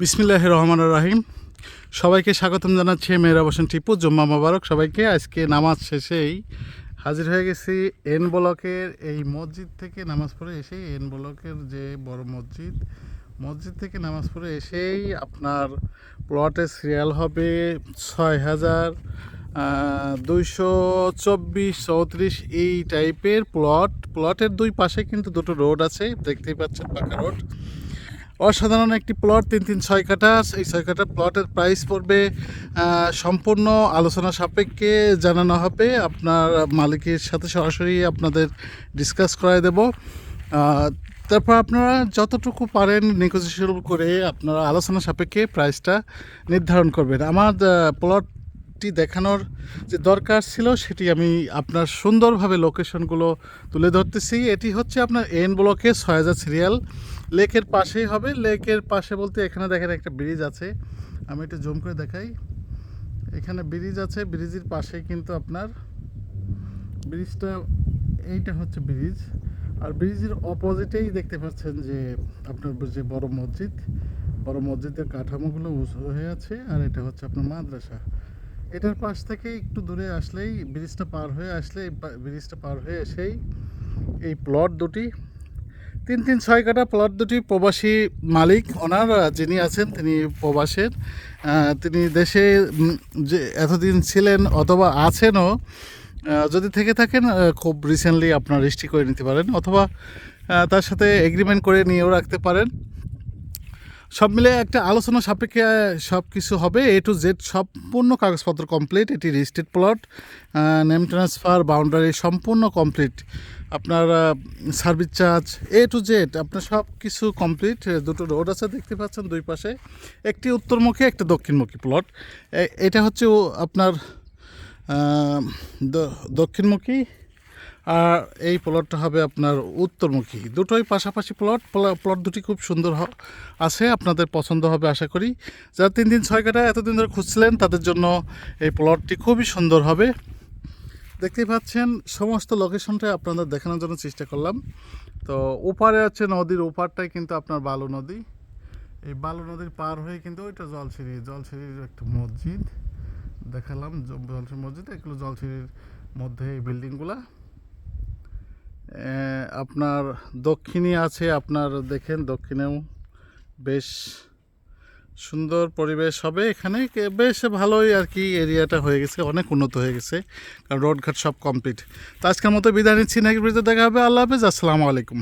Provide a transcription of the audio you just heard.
বিসমিল্লাহ রহমান রাহিম। সবাইকে স্বাগতম জানাচ্ছি মেয়েরা বসেন টিপু, জুম্মা মোবারক। সবাইকে আজকে নামাজ শেষেই হাজির হয়ে গেছি এন ব্লকের এই মসজিদ থেকে নামাজ পড়ে এসেই, এন ব্লকের যে বড় মসজিদ মসজিদ থেকে নামাজ পড়ে এসেই আপনার প্লটের সিরিয়াল হবে ছয় হাজার দুইশো চব্বিশ চৌত্রিশ এই টাইপের প্লট। প্লটের দুই পাশে কিন্তু দুটো রোড আছে, দেখতেই পাচ্ছেন পাকা রোড। অসাধারণ একটি প্লট তিন তিন, ছয় কাঠা। এই ছয় কাঠা প্লটের প্রাইস পড়বে সম্পূর্ণ আলোচনা সাপেক্ষে জানানো হবে। আপনার মালিকের সাথে সরাসরি আপনাদের ডিসকাস করাই দেব। তারপর আপনারা যতটুকু পারেন নেগোসিয়েশন করে আপনারা আলোচনা সাপেক্ষে প্রাইসটা নির্ধারণ করবেন। আমার প্লটটি দেখানোর যে দরকার ছিল, সেটি আমি আপনার সুন্দরভাবে লোকেশনগুলো তুলে ধরতেছি। এটি হচ্ছে আপনার এন ব্লকে সয়াজা সিরিয়াল। লেকের পাশেই হবে। লেকের পাশে বলতে এখানে দেখেন একটা ব্রিজ আছে। আমি একটু জুম করে দেখাই। এখানে ব্রিজ আছে। ব্রিজের পাশেই কিন্তু আপনার ব্রিজটা, এইটা হচ্ছে ব্রিজ। আর ব্রিজের অপোজিটেই দেখতে পাচ্ছেন যে আপনার যে বড় মসজিদ, বড় মসজিদের কাঠামোগুলো উঁচু হয়ে আছে। আর এটা হচ্ছে আপনার মাদ্রাসা। এটার পাশ থেকে একটু দূরে আসলেই ব্রিজটা পার হয়ে আসলে ব্রিজটা পার হয়ে এসেই এই প্লট দুটি। তিন তিন, ছয় কাটা প্লট দুটি প্রবাসী মালিক, ওনার যিনি আছেন তিনি প্রবাসের। তিনি দেশে যে এতদিন ছিলেন অথবা আছেনও যদি থেকে থাকেন খুব রিসেন্টলি আপনার রেজিস্ট্রি করে নিতে পারেন অথবা তার সাথে এগ্রিমেন্ট করে নিয়েও রাখতে পারেন। সব মিলে একটা আলোচনা সাপেক্ষে সব কিছু হবে এ টু জেড সম্পূর্ণ কাগজপত্র কমপ্লিট এটি registered plot name transfer boundary সম্পূর্ণ কমপ্লিট আপনার service charge A to Z আপনার সব কিছু কমপ্লিট দুটো রোড আছে, দেখতে পাচ্ছেন দুই পাশে। একটি উত্তরমুখী, একটা দক্ষিণমুখী প্লট এটা হচ্ছে আপনার দক্ষিণমুখী আর এই প্লটটা হবে আপনার উত্তরমুখী। দুটোই পাশাপাশি প্লট প্ল- প্লট দুটি খুব সুন্দর আছে, আপনাদের পছন্দ হবে আশা করি। যারা তিন দিন ছয় কাটা এতদিন ধরে খুঁজছিলেন, তাদের জন্য এই প্লটটি খুবই সুন্দর হবে। দেখতেই পাচ্ছেন, সমস্ত লোকেশনটা আপনাদের দেখানোর জন্য চেষ্টা করলাম। তো ওপারে আছে নদীর ওপারটাই কিন্তু আপনার বালু নদী। এই বালু নদীর পার হয়ে কিন্তু ওইটা জলছিরি জলছিরির একটা মসজিদ। দেখালাম জ- মসজিদ, এগুলো জলছিরির মধ্যে এই বিল্ডিংগুলা আপনার দক্ষিণে আছে, আপনার দেখেন দক্ষিণেও বেশ সুন্দর পরিবেশ হবে। এখানে বেশ ভালোই আর কি এরিয়াটা হয়ে গেছে, অনেক উন্নত হয়ে গেছে, কারণ রোডঘাট সব কমপ্লিট তো আজকের মতো বিদায় নিচ্ছি নাকি দেখা হবে। আল্লাহ হাফেজ, আসসালামু আলাইকুম।